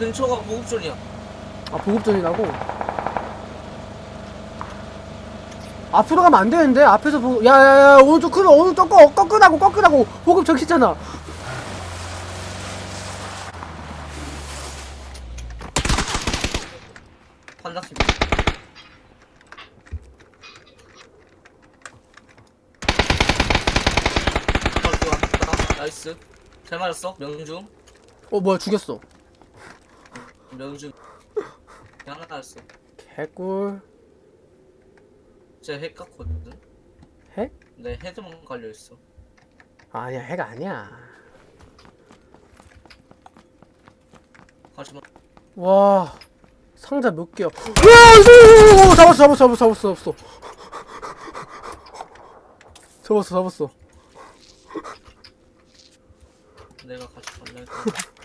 근처가 보급존이야. 아 보급전이라고? 앞으로 가면 안 되는데 앞에서 보급 야야야 오른쪽 큰 오른쪽 꺾어 꺾으라고 꺾으라고 보급 저기 있잖아 반갑습니다. 어, 좋아. 나이스. 잘 맞았어, 명중. 어 뭐야 죽였어 명중. 하나 나였어. 개꿀 쟤핵 같거든. 핵? 내 헤드만 깔려 있어. 아니야 핵 아니야 하지마. 와 상자 몇 개야 으아, 잡았어 잡았어 잡았어 잡았어 잡았어 잡았어 잡았어 내가 같이 했다.